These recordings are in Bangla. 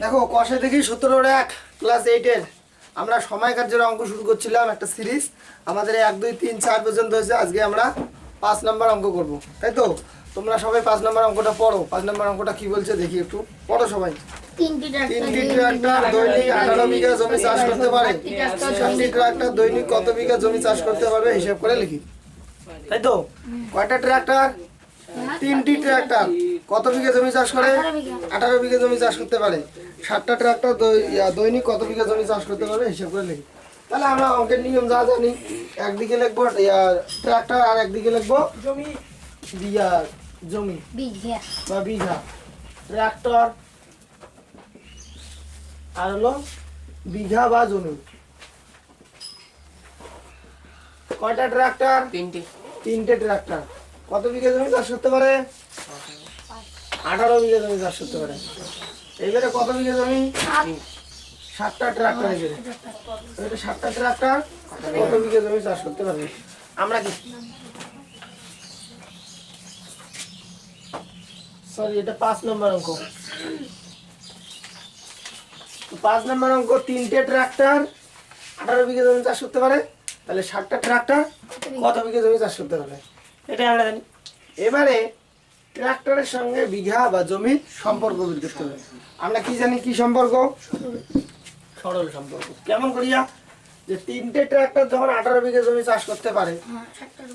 দেখো কষে দেখি সতেরোর এক ক্লাস এইটের আমরা সময় কার্যের অঙ্ক শুরু করছিলাম একটা সিরিজ। আমাদের এক দুই তিন চার পর্যন্ত হয়েছে। আজকে আমরা পাঁচ নাম্বার অঙ্ক করব তাই তো? তোমরা সবাই পাঁচ নাম্বার অঙ্কটা পড়ো। পাঁচ নাম্বার অঙ্কটা কি বলছে দেখি একটু। পড়ো সবাই। তিনটি ট্রাক্টর দৈনিক আঠারো বিঘা জমি চাষ করতে পারে। সাতটি ট্রাক্টর দৈনিক কত বিঘা জমি চাষ করতে পারবে? হিসাব করে লিখি। তাই তো? কয়টা ট্রাক্টর তিনটি ট্রাক্টর কত বিঘা জমি চাষ করে? আঠারো বিঘা জমি চাষ করতে পারে। সাতটা ট্রাক্টর দৈনিক কত বিঘা জমি চাষ করতে পারবে হিসাব করে লিখি। তাহলে আমরা অঙ্কের নিয়ম যা জানি একদিকে লিখব ট্রাক্টর আর একদিকে লিখব জমি। বিঘা জমি। বিঘা। বা বিঘা। ট্রাক্টর আর হলো বিঘা বা জমি। কয়টা ট্রাক্টর? তিনটে। তিনটে ট্রাক্টর। কত বিঘা জমি চাষ করতে পারে? আঠারো বিঘা জমি চাষ করতে পারে। এবারে কত বিঘা জমি সাতটা ট্রাক্টর এবারে এবারে সাতটা ট্রাক্টর কত বিঘা জমি চাষ করতে পারবে? আমরা কি? সরি এটা পাঁচ নম্বর অঙ্ক। পাঁচ নম্বর অঙ্ক তিনটে ট্রাক্টর আঠারো বিঘা জমি চাষ করতে পারে। তাহলে ষাটটা ট্রাক্টর কত বিঘা জমি চাষ করতে পারবে? এটা আমরা জানি। এবারে ট্রাক্টরের সঙ্গে বিঘা বা জমির সম্পর্ক আমরা কি জানি কি সম্পর্ক? সরল সম্পর্ক। কেমন করিয়া? যে তিনটে ট্রাক্টর যখন আঠারো বিঘা জমি চাষ করতে পারে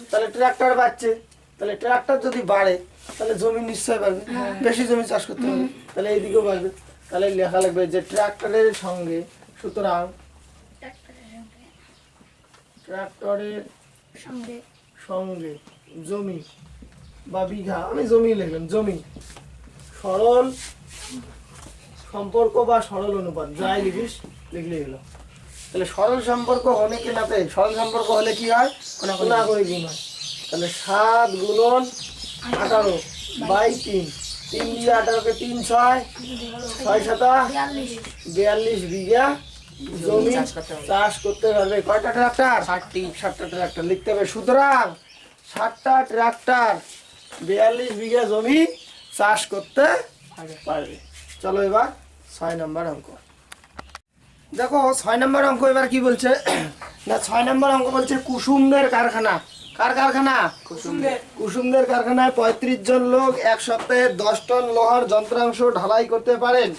তাহলে ট্রাক্টর বাড়ছে। তাহলে ট্রাক্টর যদি বাড়ে তাহলে জমি নিশ্চয় বাড়বে। বেশি জমি চাষ করতে পারবে তাহলে এইদিকেও বাড়বে। তাহলে লেখা লাগবে যে ট্রাক্টরের সঙ্গে সুতরাং ট্রাক্টরের সঙ্গে। সঙ্গে জমি বা বিঘা আমি জমি লিখলাম জমি সরল সম্পর্ক বা সরল অনুপাত, যাই লিখিস লিখলে হলো। তাহলে সরল সম্পর্ক অনেকে নাতে সরল সম্পর্ক হলে কি হয়? কোনা করে গুণ হয় তাহলে সাত গুণন আঠারো বাই তিন। তিন বিঘা আঠারোকে তিন ছয় ছয় সাতা, বিয়াল্লিশ বিঘা জমি। চাষ করতে পারবে কয়টা ট্রাক্টর? ষাটটি। ষাটটা ট্রাক্টর লিখতে হবে। সুতরাং ষাটটা ট্রাক্টর বিয়াল্লিশ বিঘা জমি চাষ করতে পারবে। চলো এবার ছয় নম্বর অঙ্ক। দেখো ছয় নম্বর অঙ্ক এবার কি বলছে? না ছয় নম্বর অঙ্ক বলছে কুসুমদের কারখানা। কার কারখানা? কুসুমদের। কুসুমদের কারখানায় পঁয়ত্রিশ জন লোক এক সপ্তাহে দশ টন লোহার যন্ত্রাংশ ঢালাই করতে পারেন।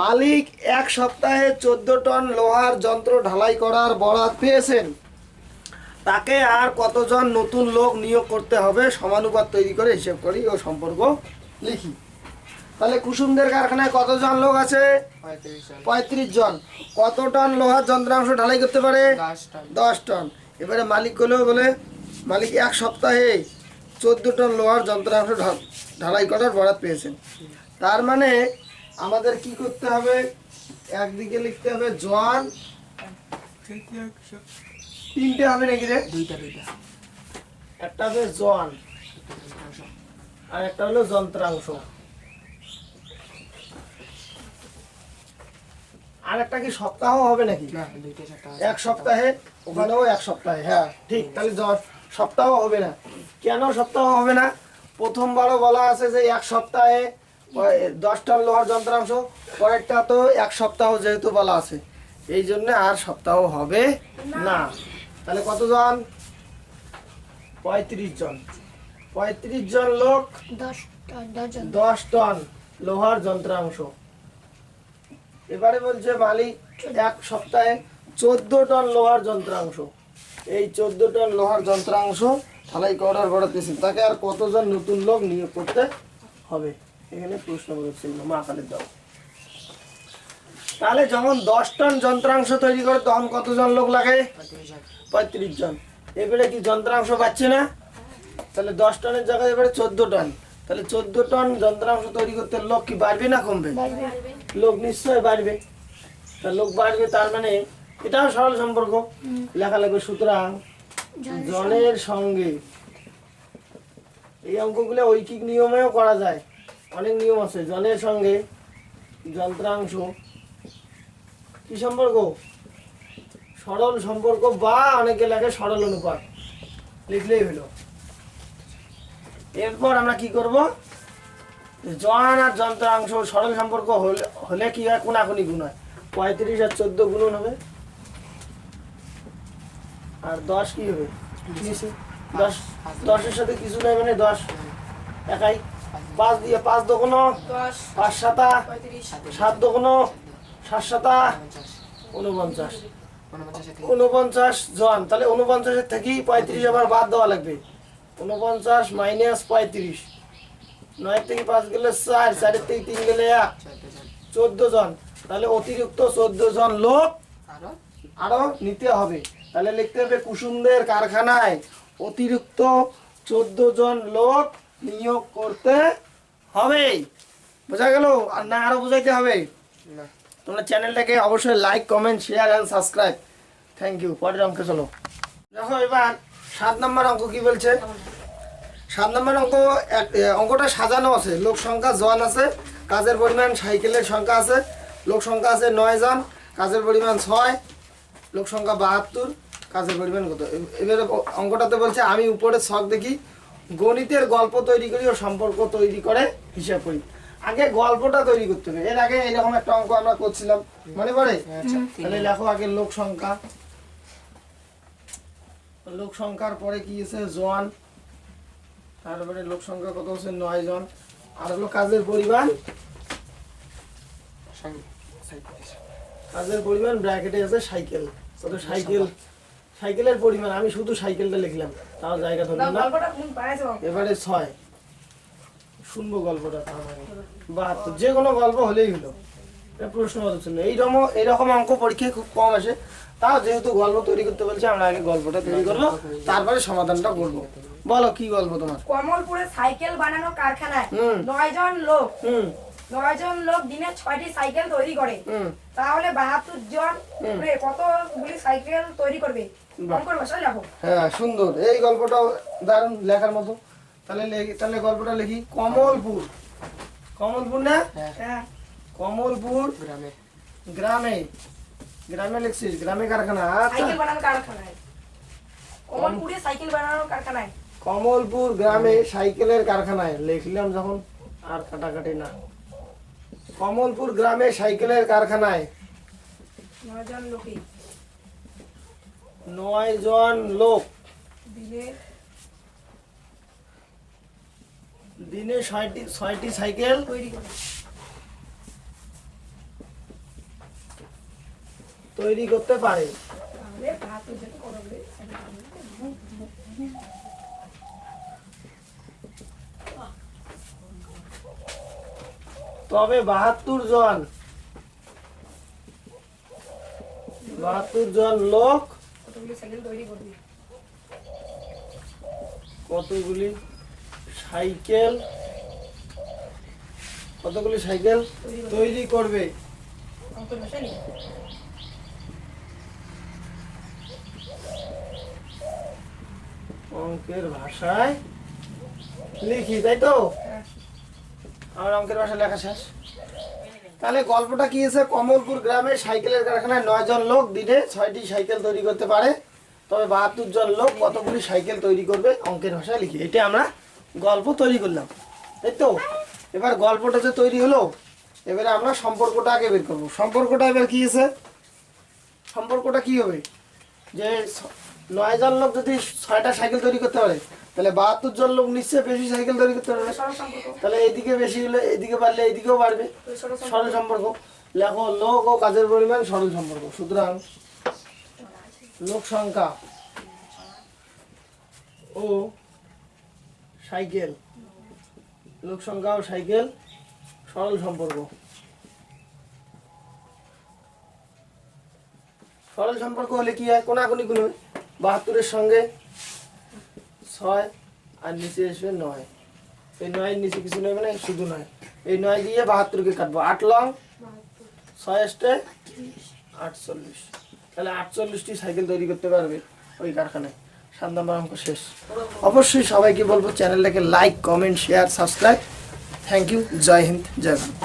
মালিক এক সপ্তাহে চোদ্দ টন লোহার যন্ত্র ঢালাই করার বরাত পেয়েছেন। তাকে আর কতজন নতুন লোক নিয়োগ করতে হবে সমানুপাত তৈরি করে হিসেব করি ও সম্পর্ক লিখি। তাহলে কুসুমদের কারখানায় কতজন লোক আছে? পঁয়ত্রিশ জন। কত টন লোহার যন্ত্রাংশ ঢালাই করতে পারে? দশ টন। এবারে মালিকগুলো বলে মালিক এক সপ্তাহে চোদ্দ টন লোহার যন্ত্রাংশ ঢালাই করার বরাত পেয়েছেন। তার মানে আমাদের কি করতে হবে? একদিকে লিখতে হবে জন তিনটে হবে নাকি রে? দুইটা দুইটা। একটা হবে জন আর একটা হলো যন্ত্রাংশ। আর একটা কি সপ্তাহ হবে নাকি? এক সপ্তাহে? ওখানেও এক সপ্তাহে হ্যাঁ। ঠিক তাহলে জ- সপ্তাহ হবে না। কেন সপ্তাহ হবে না? প্রথমবারও বলা আছে যে এক সপ্তাহে ওই দশ টন লোহার যন্ত্রাংশ পরেরটা তো এক সপ্তাহ যেহেতু বলা আছে। এই জন্য আর সপ্তাহ হবে না তাহলে কতজন? পঁয়ত্রিশ জন। পঁয়ত্রিশ জন লোক দশ টন লোহার যন্ত্রাংশ। এবারে বলছে মালিক এক সপ্তাহে চোদ্দ টন লোহার যন্ত্রাংশ। এই চোদ্দ টন লোহার যন্ত্রাংশ ঢালাই করার বড়াতেছে তাকে আর কতজন নতুন লোক নিয়োগ করতে হবে? এখানে প্রশ্ন করেছিল মা কালের দাও তাহলে যখন দশ টন যন্ত্রাংশ তৈরি করে, তখন কতজন লোক লাগে? পঁয়ত্রিশ জন। এবারে কি যন্ত্রাংশ পাচ্ছে না? তাহলে দশ টনের জায়গায় এবারে চোদ্দ টন। তাহলে চোদ্দ টন যন্ত্রাংশ তৈরি করতে লোক কি বাড়বে না কমবে? লোক নিশ্চয় বাড়বে। তা লোক বাড়বে তার মানে এটাও সরল সম্পর্ক। লেখা লাগবে সুতরাং জনের সঙ্গে এই অঙ্কগুলো ঐকিক নিয়মেও করা যায়। অনেক নিয়ম আছে। জনের সঙ্গে যন্ত্রাংশ কি সম্পর্ক? সরল সম্পর্ক বা অনেকে লেখে সরল অনুপাত। লিখলেই হলো। এরপর আমরা কি করব? জন আর যন্ত্রাংশ সরল সম্পর্ক হলে হলে কি হয়? কোনাকুনি গুণ হয়। পঁয়ত্রিশ আর চোদ্দ গুণন হবে। আর দশ কি হবে? দশ দশের সাথে কিছু নেই মানে দশ। একাই। পাঁচ দিয়ে পাঁচ দোকানো। পাঁচ সাতা। সাত দোকানো। উনপঞ্চাশ। উনপঞ্চাশ জন তাহলে উনপঞ্চাশের থেকেই পঁয়ত্রিশ আবার বাদ দেওয়া লাগবে। উনপঞ্চাশ মাইনাস পঁয়ত্রিশ। নয় থেকে পাঁচ গেলে চার চারের থেকে তিন গেলে এক। চোদ্দ জন। তাহলে অতিরিক্ত চোদ্দ জন লোক আরও? নিতে হবে। তাহলে লিখতে হবে কুসুমদের কারখানায় অতিরিক্ত চোদ্দ জন লোক নিয়োগ করতে হবে। বোঝা গেল? আর না আরও বোঝাইতে হবে? তোমরা চ্যানেলটাকে অবশ্যই like comment share and subscribe thank you পরের অঙ্কে চলো। দেখো এবার সাত নম্বর অঙ্ক কি বলছে? সাত নম্বর অঙ্ক অঙ্কটা সাজানো আছে। লোক সংখ্যা জন আছে, কাজের পরিমাণ সাইকেলের সংখ্যা আছে। লোক সংখ্যা আছে নয় জন, কাজের পরিমাণ ছয়। লোক সংখ্যা বাহাত্তর, কাজের পরিমাণ কত? এবারে অঙ্কটাতে বলছে, আমি উপরে ছক দেখি। গণিতের গল্প তৈরি করি ও সম্পর্ক তৈরি করে হিসাব করি। আগে গল্পটা তৈরি করতে হবে। এর আগে এরকম একটা অঙ্ক আমরা করছিলাম। মনে পড়ে? তাহলে লেখো আগে লোক সংখ্যা। লোক সংখ্যার পরে কি আছে? জন। তারপরে লোক সংখ্যা কত হচ্ছে নয় জন। আর হলো কাজের পরিমাণ? কাজের পরিমাণ ব্র্যাকেটে আছে সাইকেল কত সাইকেল সাইকেলের পরিমাণ। আমি শুধু সাইকেলটা লিখলাম। তাও জায়গা ধরলাম না। গল্পটা কোন পাইছো এবারে ছয়। শুনব গল্পটা তার মানে। বাহাত্তর যে কোনো গল্প হলেই হলো। এটা প্রশ্ন ছিল। এইরকম এইরকম অঙ্ক পরীক্ষায় খুব কম আসে। তাও যেহেতু গল্প তৈরি করতে বলছে আমরা আগে গল্পটা তৈরি করব তারপরে সমাধানটা করব। বলো কি গল্প তোমার? কমলপুরে সাইকেল বানানো কারখানায় হুম। নয় জন লোক হুম। নয় জন লোক দিনে ছয়টি সাইকেল তৈরি করে। তাহলে বাহাত্তর জন কতগুলি সাইকেল তৈরি করবে? অঙ্কর ভাষায় লেখো হ্যাঁ সুন্দর। এই গল্পটাও দারুণ লেখার মতো। তাহলে লেখি- তাহলে গল্পটা লিখি। কমলপুর। কমলপুর না? হ্যাঁ। কমলপুর গ্রামে। গ্রামে। গ্রামে লিখছিস? গ্রামে কারখানা। আচ্ছা। সাইকেল কমলপুরে সাইকেল বানানো কারখানায়। কমলপুর গ্রামে সাইকেলের কারখানায়। লিখলাম যখন আর কাটাকাটি না। কমলপুর গ্রামে সাইকেলের কারখানায়। নয় নয় জন লোক। দিনে দিনে ছয়টি ছয়টি সাইকেল। তৈরি করে। তৈরি করতে পারে? তবে বাহাত্তর জন বাহাত্তর জন লোক কতগুলি? সাইকেল। কতগুলি সাইকেল তৈরি করবে? অঙ্কর ভাষায় লিখো, তাই তো। আমার অঙ্কের ভাষায় লেখা শেষ। তাহলে গল্পটা কি আছে কমলপুর গ্রামে সাইকেলের কারখানায় নয় জন লোক দিনে ছয়টি সাইকেল তৈরি করতে পারে। তবে বাহাত্তর জন লোক কতগুলি সাইকেল তৈরি করবে? অঙ্কের ভাষায় লিখি। এটা আমরা গল্প তৈরি করলাম। তাই তো এবার গল্পটা যে তৈরি হলো এবারে আমরা সম্পর্কটা আগে বের করব। সম্পর্কটা এবার কি আছে? সম্পর্কটা কি হবে? যে নয় জন লোক যদি ছয়টা সাইকেল তৈরি করতে পারে তাহলে বাহাত্তর জন লোক নিশ্চয়ই বেশি সাইকেল তৈরি করতে পারবে। তাহলে এইদিকে বেশি হলে এইদিকে বাড়লে এইদিকেও বাড়বে। সরল সম্পর্ক। লেখো লোক ও কাজের পরিমাণ সরল সম্পর্ক। সুতরাং লোক সংখ্যা ও সাইকেল। লোক সংখ্যা ও সাইকেল, সরল সম্পর্ক। সরল সম্পর্ক হলে কি হয়? গুলো বাহাত্তরের সঙ্গে ছয় আর নিচে আসবে নয়। এই নয়ের নিচে কিছু নেবে না শুধু নয়। এই নয় দিয়ে বাহাত্তরকে কাটবো। আট লং? ছয় আসতে আটচল্লিশ। তাহলে আটচল্লিশটি সাইকেল তৈরি করতে পারবে ওই কারখানায়। সাত অঙ্ক শেষ। অবশ্যই সবাইকে বলব চ্যানেলটাকে like comment share subscribe thank you জয় হিন্দ, জয় ভারত।